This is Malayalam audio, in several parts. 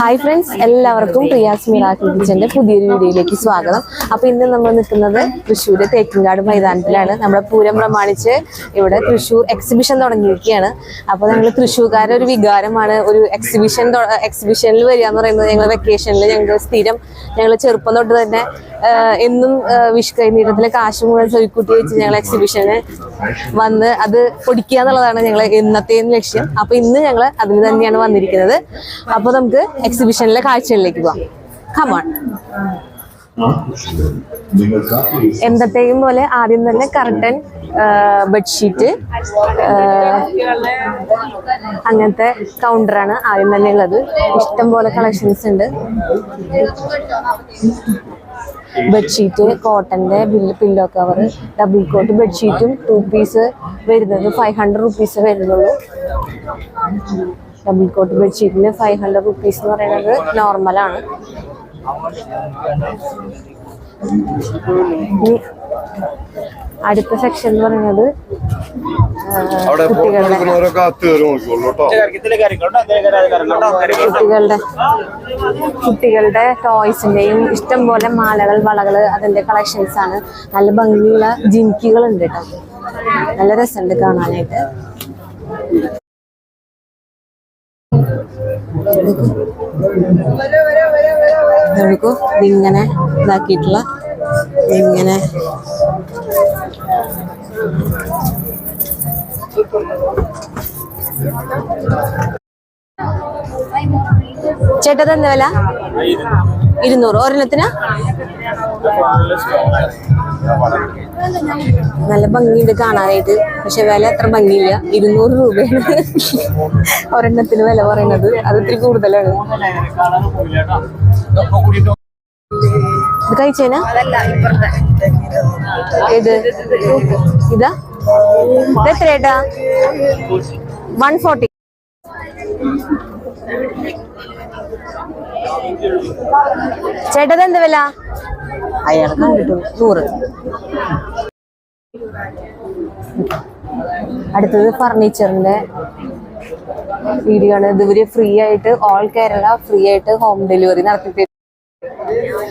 ഹായ് ഫ്രണ്ട്സ് എല്ലാവർക്കും പ്രിയാസ് മിറാക്കിൾ കിച്ചന്റെ പുതിയൊരു വീഡിയോയിലേക്ക് സ്വാഗതം. അപ്പോൾ ഇന്ന് നമ്മൾ നിൽക്കുന്നത് തൃശ്ശൂർ തേക്കിൻകാട് മൈതാനത്തിലാണ്. നമ്മുടെ പൂരം പ്രമാണിച്ച് ഇവിടെ തൃശ്ശൂർ എക്സിബിഷൻ തുടങ്ങിയിരിക്കുകയാണ്. അപ്പോൾ ഞങ്ങൾ തൃശ്ശൂർക്കാരുടെ ഒരു വികാരമാണ് ഒരു എക്സിബിഷൻ എക്സിബിഷനിൽ വരിക എന്ന് പറയുന്നത് ഞങ്ങൾ വെക്കേഷനിൽ ഞങ്ങൾ സ്ഥിരം ഞങ്ങൾ ചെറുപ്പം തൊട്ട് തന്നെ എന്നും വിഷ് കൈനീട്ടത്തിലെ കാശ് മുഴുവൻ സ്വരുക്കൂട്ടി വെച്ച് ഞങ്ങൾ എക്സിബിഷന് വന്ന് അത് പൊടിക്കുക എന്നുള്ളതാണ് ഞങ്ങൾ ഇന്നത്തെ ലക്ഷ്യം. അപ്പൊ ഇന്ന് ഞങ്ങൾ അതിന് തന്നെയാണ് വന്നിരിക്കുന്നത്. അപ്പൊ നമുക്ക് എക്സിബിഷനിലെ കാഴ്ചകളിലേക്ക് പോവാം. കമാൺ എന്നത്തെയും പോലെ ആദ്യം തന്നെ കർട്ടൻ ബെഡ്ഷീറ്റ് അങ്ങനത്തെ കൗണ്ടറാണ് ആദ്യം തന്നെ ഉള്ളത്. ഇഷ്ടം പോലെ കളക്ഷൻസ് ഉണ്ട്. Bedsheet കോട്ടന്റെ bill pillow cover double cot ബെഡ്ഷീറ്റും two piece വരുന്നത് ഫൈവ് ഹൺഡ്രഡ് റുപ്പീസ് വരുന്നുള്ളൂ. ഡബിൾ കോട്ട് ബെഡ്ഷീറ്റിന് ഫൈവ് ഹൺഡ്രഡ് റുപ്പീസ് എന്ന് പറയുന്നത് നോർമലാണ് അടുത്ത സെക്ഷൻ എന്ന് പറയുന്നത് അവിടെ കൊടുക്കുന്നവരൊക്കെ കുട്ടികളുടെ എടുക്കുന്നവരൊക്കെ അത്ത് കയറി നോക്കിക്കോളൂ കേട്ടോ. കുട്ടികളുടെ കുട്ടികളുടെ ടോയ്സിന്റെയും ഇഷ്ടം പോലെ മാലകൾ വളകൾ അതിന്റെ കളക്ഷൻസ് ആണ്. നല്ല ഭംഗിയുള്ള ജിൻകികൾ ഉണ്ട് കേട്ടോ. നല്ല രസമുണ്ട് കാണാനായിട്ട്. ഇങ്ങനെ ഇതിങ്ങനെ ഇതാക്കിയിട്ടുള്ള ഇങ്ങനെ ചേട്ടത് എന്താ വില? ഇരുന്നൂറ്. ഒരെണ്ണത്തിന്? നല്ല ഭംഗിയുണ്ട് കാണാനായിട്ട്. പക്ഷെ വില അത്ര ഭംഗിയില്ല. ഇരുന്നൂറ് രൂപയാണ്. ഒരെണ്ണത്തിന് വില പറയുന്നത്. അത് ഇത്തിരി കൂടുതലാണ്. ഇത് കഴിച്ചേനാ? ഏത്? ഇതാ? ഇത് എത്രയേട്ടാ വൺ ഫോർട്ടി ചേട്ടത് എന്ത് വില? അയാൾ കിട്ടും നൂറ് അടുത്തത് ഫർണിച്ചറിന്റെ വീഡിയോ ആണ് ഇതുവരെ ഫ്രീ ആയിട്ട് ഓൾ കേരള ഫ്രീ ആയിട്ട് ഹോം ഡെലിവറി നടത്തി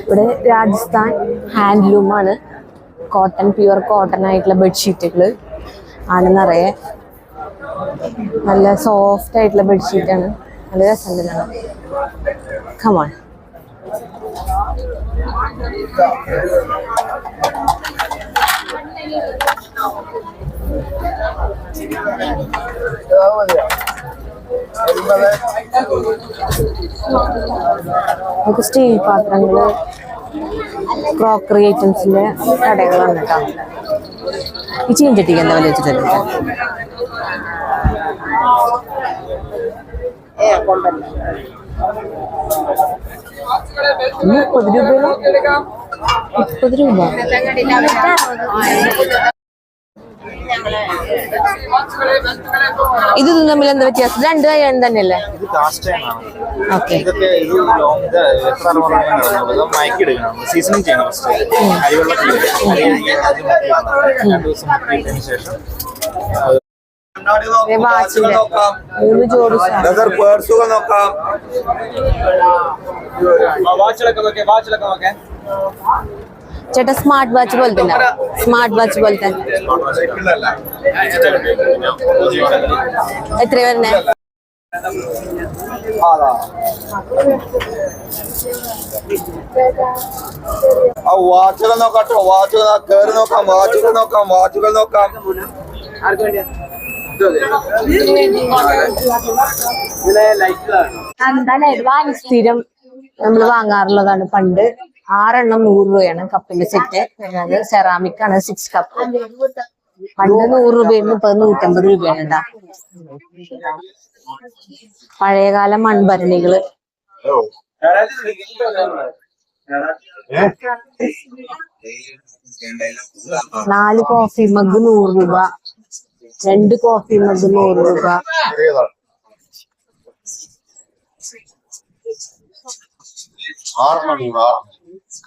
ഇവിടെ രാജസ്ഥാൻ ഹാൻഡ്ലൂമാണ് കോട്ടൺ പ്യുവർ കോട്ടൺ ആയിട്ടുള്ള ബെഡ്ഷീറ്റുകൾ ആണ് നിറയെ നല്ല സോഫ്റ്റ് ആയിട്ടുള്ള ബെഡ്ഷീറ്റ് ആണ്. നല്ല രസമുണ്ട് കമോൺ നമുക്ക് സ്റ്റീൽ പാത്രങ്ങൾ ക്രോക്കറി ഐറ്റംസിന്റെ കടകളാണ് കേട്ടോ. ഈ ചീഞ്ചട്ടിക്ക് എന്താ വില വെച്ചിട്ടുണ്ട് മുപ്പത് രൂപ. മുപ്പത് രൂപ. ഇത് തമ്മിൽ എന്താ വ്യത്യാസം? രണ്ട് കൈ തന്നെയല്ലേ? ഇത് കാസ്റ്റ് ആണ്. ഓക്കെ മൂന്ന് ജോഡി പേഴ്സുകൾ വാച്ചിലൊക്കെ വാച്ചിലൊക്കെ നോക്കേ. ചേട്ടാ സ്മാർട്ട് വാച്ച് പോലത്തെ സ്മാർട്ട് വാച്ച് പോലത്തെ എത്ര വരുന്നേ? ആ വാച്ചുകൾ നോക്കാം കേട്ടോ വാച്ചുകൾ കയറി നോക്കാം. വാച്ചുകൾ നോക്കാം. വാച്ചുകൾ നോക്കാം. സ്ഥിരം നമ്മൾ വാങ്ങാറുള്ളതാണ് പണ്ട്. ആറെണ്ണം നൂറ് രൂപയാണ് കപ്പിന്റെ സെറ്റ് അത് സെറാമിക് ആണ് സിക്സ് കപ്പ് പണ്ട് നൂറ് രൂപയാണ് ഇപ്പൊ നൂറ്റമ്പത് രൂപയാണ് കേട്ടാ പഴയകാല മൺഭരണികൾ. നാല് കോഫി മഗ് നൂറ് രൂപ. രണ്ട് കോഫി മഗ് നൂറ് രൂപ. ആറെണ്ണം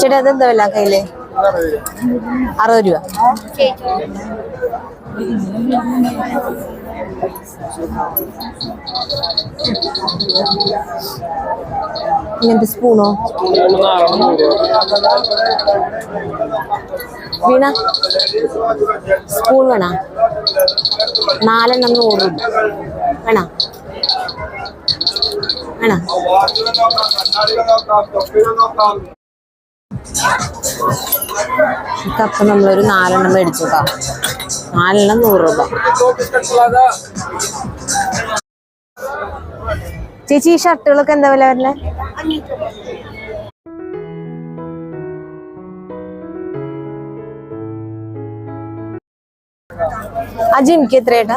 ചേട്ടാ അതെന്താ വില കയ്യിൽ? അറുപത് രൂപ. ഇങ്ങനത്തെ സ്പൂണോ? വീണ സ്പൂൺ വേണ? നാലെണ്ണം നൂറ് വേണ? ഈ കപ്പ് നമ്മളൊരു നാലെണ്ണം മേടിച്ചു കേട്ടോ നാലെണ്ണം നൂറ് രൂപ. ചേച്ചി ഈ ഷർട്ടുകളൊക്കെ എന്താ വില വരുന്നത് അജി എനിക്ക് എത്രയേട്ടാ?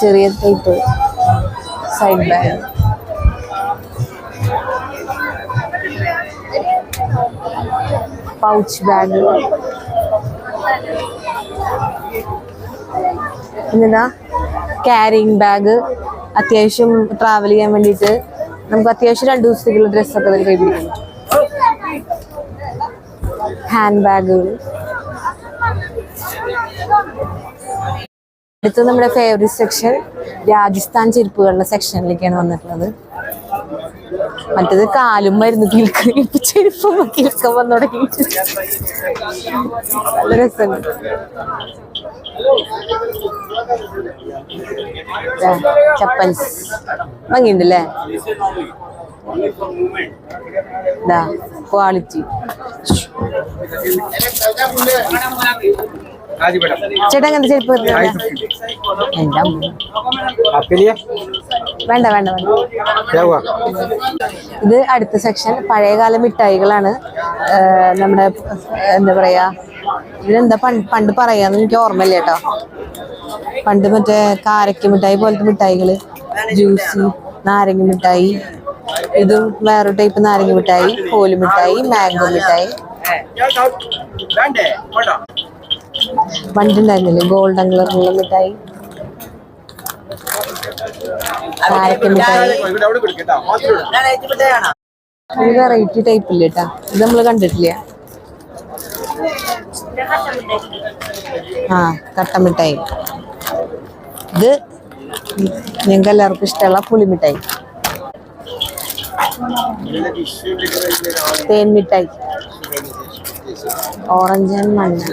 ചെറിയ type side bag pouch bag പിന്നെന്താ? ക്യാരിങ് ബാഗ് അത്യാവശ്യം ട്രാവൽ ചെയ്യാൻ വേണ്ടിയിട്ട് നമുക്ക് അത്യാവശ്യം രണ്ട് ദിവസത്തേക്കുള്ള ഡ്രസ്സൊക്കെ അതിൽ കൈ ഹാൻഡ് ബാഗുകൾ അടുത്ത് നമ്മുടെ ഫേവറേറ്റ് സെക്ഷൻ രാജസ്ഥാൻ ചെരുപ്പുകളുടെ സെക്ഷനിലേക്കാണ് വന്നിട്ടുള്ളത്. മറ്റത് കാലും മരുന്ന് കിൽക്കും ഇപ്പൊ ചെരുപ്പം വന്നു തുടങ്ങി. നല്ല രസമുണ്ട് ചപ്പൽസ് ഭംഗിയുണ്ടല്ലേ? ക്വാളിറ്റി ചേട്ടാ ചെരുപ്പ് വേണ്ട. വേണ്ട ഇത് അടുത്ത സെക്ഷൻ പഴയകാല മിഠായികളാണ്. നമ്മുടെ എന്താ പറയാ ഇതിനെന്താ പണ്ട് പണ്ട് പറയാന്ന് എനിക്ക് ഓർമ്മയില്ല കേട്ടോ. പണ്ട് മറ്റേ കാരക്കി മിഠായി പോലത്തെ മിഠായികൾ. ജ്യൂസ് നാരങ്ങ മിഠായി. ഇതും വേറൊരു ടൈപ്പ് നാരങ്ങ മിഠായി കോലി മിഠായി മാംഗോ മിഠായി. പണ്ടുണ്ടായിരുന്നില്ലേ ഗോൾഡൻ കളറിലുള്ള മിഠായി? മിഠായി? വെറൈറ്റി ടൈപ്പ് ഇല്ല കേട്ടാ ഇത് നമ്മൾ കണ്ടിട്ടില്ല? ആ കട്ടമിഠായി ഇത് ഞങ്ങൾക്ക് എല്ലാവർക്കും ഇഷ്ടമുള്ള പുളിമിഠായി തേൻ മിഠായി. ഓറഞ്ച് ആൻഡ് മഞ്ഞ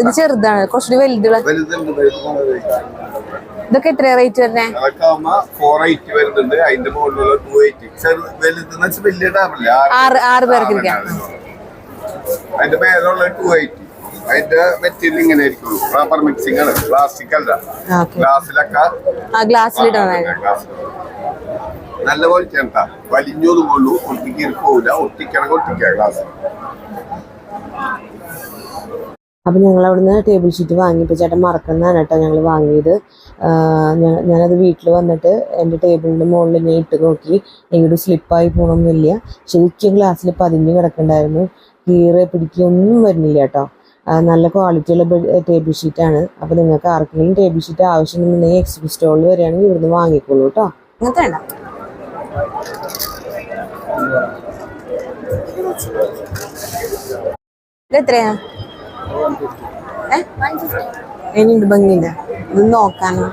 ഇത് ചെറുതാണ്. കുറച്ചുകൂടി വലുതുള്ള ഇതൊക്കെ എത്ര റേറ്റ് വരുന്നേ? ഫോർ എയ്റ്റി വരുന്നുണ്ട്. അതിന്റെ മുകളിലുള്ള ടു എയ്റ്റി വലിയ ആറ് ആറ് പേർക്ക് ഇരിക്കാം അതിന്റെ മേലുള്ള ടു എയ്റ്റി അതിന്റെ മെറ്റീരിയൽ ഇങ്ങനെ ആയിരിക്കും റബ്ബർ മിക്സിംഗ് ആണ്. പ്ലാസ്റ്റിക് അല്ല. ഓക്കെ ഗ്ലാസ്സിലൊക്കെ ആ ഗ്ലാസ്സിലിടണേ നല്ല ക്വാളിറ്റി ആണ് കൊള്ളു ഒട്ടിക്കണ ഒട്ടിക്കാം ഗ്ലാസ് അപ്പം ഞങ്ങൾ അവിടുന്ന് ടേബിൾ ഷീറ്റ് വാങ്ങിയപ്പോൾ ചേട്ടൻ മറക്കുന്നതാണ് കേട്ടോ ഞങ്ങൾ വാങ്ങിയത്. ഞാനത് വീട്ടിൽ വന്നിട്ട് എന്റെ ടേബിളിന്റെ മുകളിൽ ഞാൻ ഇട്ട് നോക്കി. എനിക്കൊരു സ്ലിപ്പായി പോകണമെന്നില്ല ശരിക്കും ഗ്ലാസ്സിൽ പതിഞ്ഞ് കിടക്കണ്ടായിരുന്നു. കീറ് പിടിക്കൊന്നും വരുന്നില്ല കേട്ടോ. നല്ല ക്വാളിറ്റിയുള്ള ടേബിൾ ഷീറ്റാണ് അപ്പോൾ നിങ്ങൾക്ക് ആർക്കെങ്കിലും ടേബിൾ ഷീറ്റ് ആവശ്യമുണ്ടെന്നുണ്ടെങ്കിൽ എക്സിബിറ്റ് സ്റ്റോളിൽ വരികയാണെങ്കിൽ ഇവിടുന്ന് വാങ്ങിക്കോളൂ കേട്ടോ. അങ്ങനത്തെ വേണ്ട. ഇത് എത്രയാ? ഏ അതിനുണ്ട് ഭംഗിന്റെ ഇത് നോക്കാനോ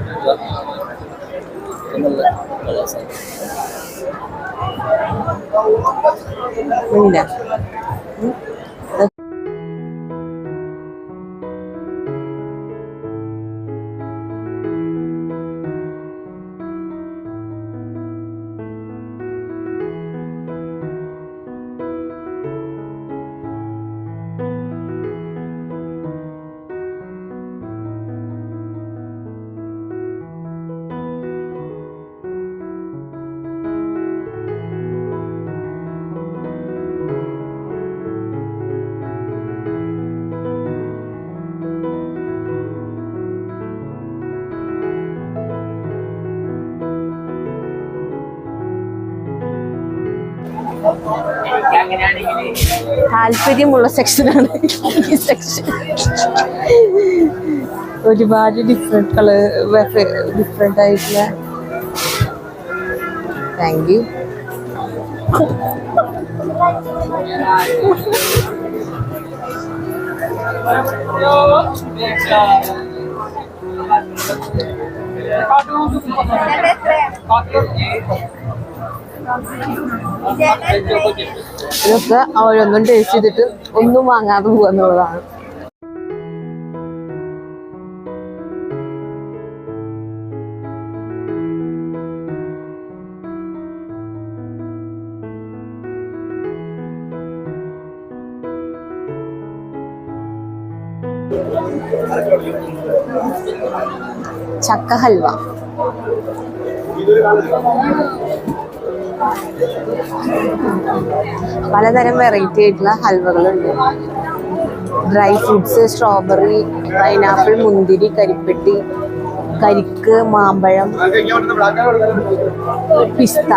ഭംഗിന്റെ താല്പര്യമുള്ള സെക്ഷനാണ് ഈ സെക്ഷൻ ഒരുപാട് ഡിഫറെന്റ് കളർ ഡിഫറെന്റ് ആയിട്ടുള്ള. താങ്ക് യു ഇതൊക്കെ ഓരോന്നും ടേസ്റ്റ് ചെയ്തിട്ട് ഒന്നും വാങ്ങാതെ പോകുക ചക്ക ഹൽവ. പലതരം വെറൈറ്റി ആയിട്ടുള്ള ഹൽവകളുണ്ട്. ഡ്രൈ ഫ്രൂട്ട്സ് സ്ട്രോബെറി പൈനാപ്പിൾ മുന്തിരി കരിപ്പെട്ടി കരിക്ക് മാമ്പഴം പിസ്ത.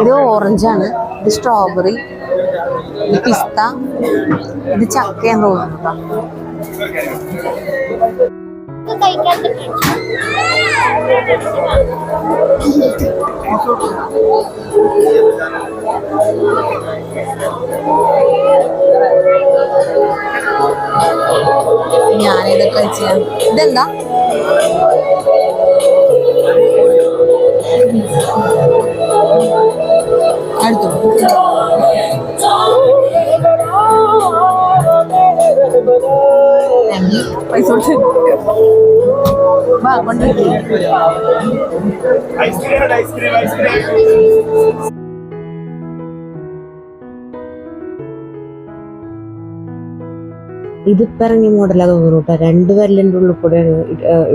ഇത് ഓറഞ്ചാണ് ഇത് സ്ട്രോബെറി പിസ്ത ഇത് ചക്കയാന്ന് തോന്നുന്നു ഞാനിതൊക്കെ ചെയ്യാം ഇതെന്താ? അടുത്തു? പൈസ കൊടുത്ത്. വാ കൊണ്ടുപോയി ഇതിപ്പോ ഇറങ്ങിയ മോഡലാ തോന്നുന്നു കേട്ടോ രണ്ട് വരലിന്റെ ഉള്ളിൽ കൂടെ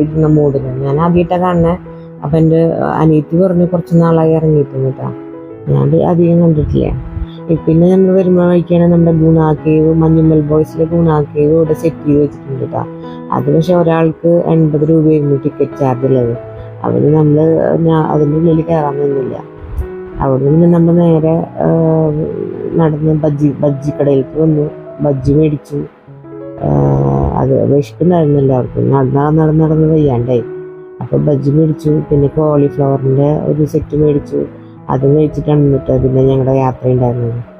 ഇടുന്ന മോഡലാണ് ഞാൻ ആദ്യമായിട്ടാണ് കാണുന്നത് അപ്പൊ എന്റെ അനിയത്തി പറഞ്ഞു കുറച്ച് നാളായി ഇറങ്ങിയിട്ടുണ്ട് കേട്ടോ ഞാൻ അധികം കണ്ടിട്ടില്ല. പിന്നെ നമ്മൾ വരുമ്പോൾ വഴിക്കാണ് നമ്മുടെ ഗുണാക്കേവ് കേവ് മഞ്ഞുമ്മൽ ബോയ്സിലെ ഗുണാക്കേവ് കേവ് ഇവിടെ സെറ്റ് ചെയ്ത് വെച്ചിട്ടുണ്ട് കേട്ടോ അത് പക്ഷെ ഒരാൾക്ക് എൺപത് രൂപയായിരുന്നു ടിക്കറ്റ് ചാർജ് ഉള്ളത്. അതിന് നമ്മൾ അതിന്റെ ഉള്ളിൽ കയറാൻ നിന്നില്ല. അവിടെ നിന്ന് നമ്മൾ നേരെ നടന്ന് ബജ്ജി ബജ്ജി കടയിലേക്ക് വന്നു. ബജ്ജി മേടിച്ചു. അത് വിശക്കുണ്ടായിരുന്നു എല്ലാവർക്കും. നടന്ന് നടന്ന് നടന്ന് വയ്യാണ്ടായി. അപ്പോൾ ബജ്ജി മേടിച്ചു. പിന്നെ കോളിഫ്ലവറിന്റെ ഒരു സെറ്റ് മേടിച്ചു. അത് മേടിച്ചിട്ടാണ് എന്നിട്ട് പിന്നെ ഞങ്ങളുടെ യാത്ര ഉണ്ടായിരുന്നത്.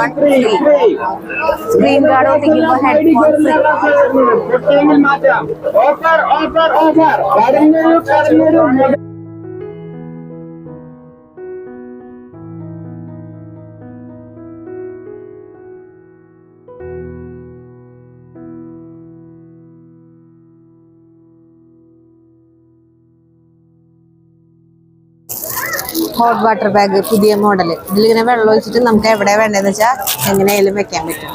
one free. Screen guard or taking a headphone free. Offer, offer, offer. Hot water bag പുതിയ മോഡൽ ഇതിലിങ്ങനെ വെള്ളം ഒഴിച്ചിട്ട് നമുക്ക് എവിടെ വേണ്ടതെന്ന് വെച്ചാൽ എങ്ങനെയായാലും വെക്കാൻ പറ്റും.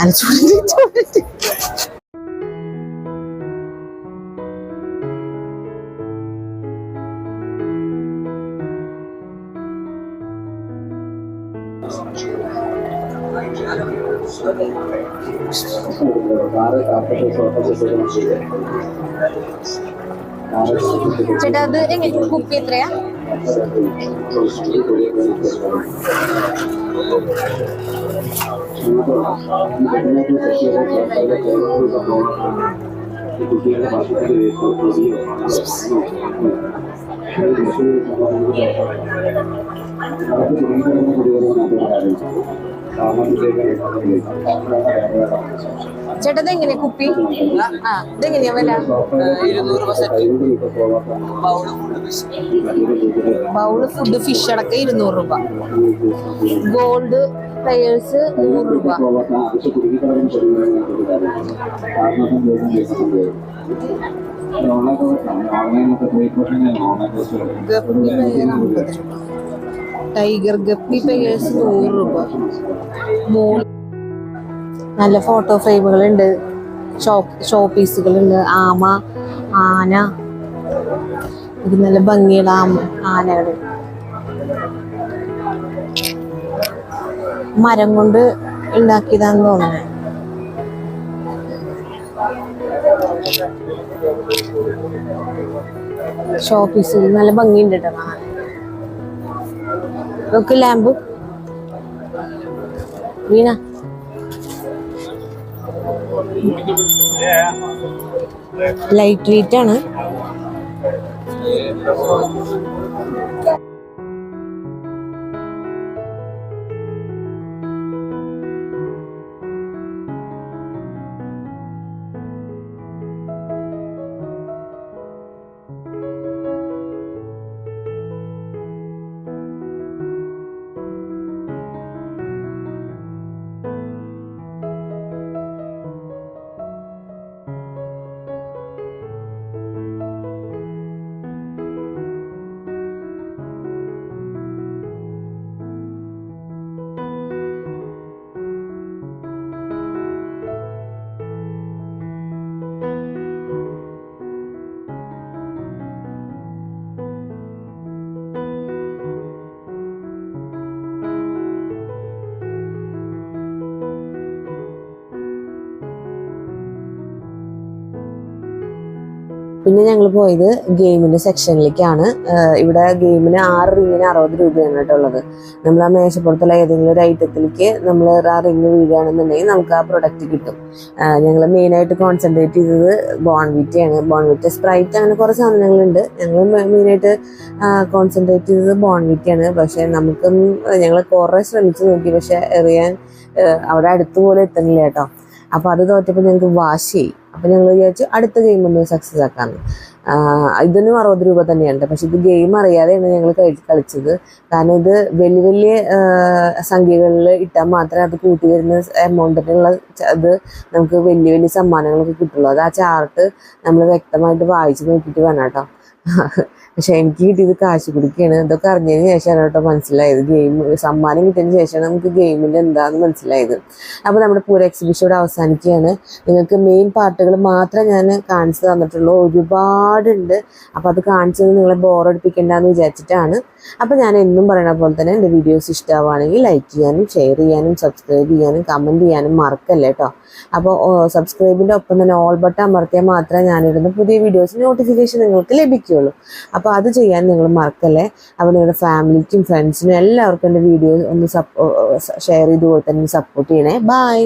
അല്ല ചൂട് ചൂട്. ചേട്ടാ അത് എങ്ങനെ കുപ്പി എത്രയാ ചേട്ടാ ഇത് എങ്ങനെയാ കുപ്പി? ആ ഇതെങ്ങനെയാ വില? Bowl food fish. അടക്കം ഇരുന്നൂറ് രൂപ. ഗോൾഡ് പെയേഴ്സ് നൂറ് രൂപ. ടൈഗർ ഗപ്പി പെയേഴ്സ് നൂറ് രൂപ. മൂന്ന് നല്ല ഫോട്ടോ ഫ്രെയിമുകളുണ്ട്. ഷോ ഷോ പീസുകളുണ്ട് ആമ ആന. ഇത് നല്ല ഭംഗിയുള്ള ആമ ആനകൾ മരം കൊണ്ട് ഉണ്ടാക്കിയതാന്ന് തോന്നുന്നു. ഷോ പീസുകൾ നല്ല ഭംഗിയുണ്ട് കേട്ടോ കാണാൻ. ലാമ്പ് വീണ. ലൈറ്റ് വെയിറ്റ് ആണ്. പിന്നെ ഞങ്ങൾ പോയത് ഗെയിമിന്റെ സെക്ഷനിലേക്കാണ്. ഇവിടെ ഗെയിമിന് ആറ് റിങ്ങിന് അറുപത് രൂപയാണ് കേട്ടോ ഉള്ളത്. നമ്മൾ ആ മേശപ്പുറത്തുള്ള ഏതെങ്കിലും ഒരു ഐറ്റത്തിലേക്ക് നമ്മൾ ആ റിങ് വീഴുകയാണെന്നുണ്ടെങ്കിൽ നമുക്ക് ആ പ്രൊഡക്റ്റ് കിട്ടും. ഞങ്ങൾ മെയിനായിട്ട് കോൺസെൻട്രേറ്റ് ചെയ്തത് ബോൺവിറ്റയാണ് ബോൺവിറ്റ സ്പ്രൈറ്റ് അങ്ങനെ കുറേ സാധനങ്ങളുണ്ട്. ഞങ്ങൾ മെയിനായിട്ട് കോൺസെൻട്രേറ്റ് ചെയ്തത് ബോൺവിറ്റയാണ് പക്ഷേ നമുക്കും ഞങ്ങൾ കുറേ ശ്രമിച്ചു നോക്കി. പക്ഷേ എറിയാൻ അവിടെ അടുത്ത് പോലെ എത്തുന്നില്ല കേട്ടോ. അപ്പോൾ അത് തോറ്റപ്പോൾ ഞങ്ങൾക്ക് വാശി അപ്പൊ ഞങ്ങൾ വിചാരിച്ചു അടുത്ത ഗെയിം ഒന്ന് സക്സസ് ആക്കാമെന്ന് ഇതൊന്നും ഇതിനും അറുപത് രൂപ തന്നെയുണ്ട്. പക്ഷെ ഇത് ഗെയിം അറിയാതെയാണ് ഞങ്ങൾ കളിച്ചത്. കാരണം ഇത് വലിയ വലിയ സംഖ്യകളിൽ ഇട്ടാൽ മാത്രമേ അത് കൂട്ടി വരുന്ന എമൗണ്ടിനുള്ള ഇത് നമുക്ക് വലിയ വലിയ സമ്മാനങ്ങളൊക്കെ കിട്ടുള്ളൂ. അത് ആ ചാർട്ട് നമ്മൾ വ്യക്തമായിട്ട് വായിച്ച് നോക്കിയിട്ട് വേണം കേട്ടോ. പക്ഷെ എനിക്ക് കിട്ടിയത് കാശ് കുടിക്കുകയാണ് ഇതൊക്കെ അറിഞ്ഞതിന് ശേഷമാണ് കേട്ടോ മനസ്സിലായത്. ഗെയിം സമ്മാനം കിട്ടിയതിന് ശേഷമാണ് നമുക്ക് ഗെയിമിന്റെ എന്താന്ന് മനസ്സിലായത്. അപ്പോൾ നമ്മുടെ പൂര എക്സിബിഷൻ ഇവിടെ അവസാനിക്കുകയാണ്. നിങ്ങൾക്ക് മെയിൻ പാർട്ടുകൾ മാത്രമേ ഞാൻ കാണിച്ചു തന്നിട്ടുള്ളൂ. ഒരുപാടുണ്ട്. അപ്പോൾ അത് കാണിച്ചത് നിങ്ങളെ ബോറടിപ്പിക്കേണ്ടെന്ന് വിചാരിച്ചിട്ടാണ്. അപ്പോൾ ഞാൻ എന്നും പറയണ പോലെ തന്നെ എന്റെ വീഡിയോസ് ഇഷ്ടമാവുകയാണെങ്കിൽ ലൈക്ക് ചെയ്യാനും ഷെയർ ചെയ്യാനും സബ്സ്ക്രൈബ് ചെയ്യാനും കമന്റ് ചെയ്യാനും മറക്കല്ലേ കേട്ടോ അപ്പോൾ സബ്സ്ക്രൈബിന്റെ ഒപ്പം തന്നെ ഓൾ ബട്ടൺ അമർത്തിയാൽ മാത്രമേ ഞാനിടുന്ന പുതിയ വീഡിയോസ് നോട്ടിഫിക്കേഷൻ നിങ്ങൾക്ക് ലഭിക്കുകയുള്ളൂ. അപ്പോൾ അത് ചെയ്യാൻ നിങ്ങൾ മറക്കല്ലേ? അപ്പോൾ നിങ്ങളുടെ ഫാമിലിക്കും ഫ്രണ്ട്സിനും എല്ലാവർക്കും എന്റെ വീഡിയോ ഒന്ന് ഷെയർ ചെയ്ത് തന്നെ സപ്പോർട്ട് ചെയ്യണേ. ബൈ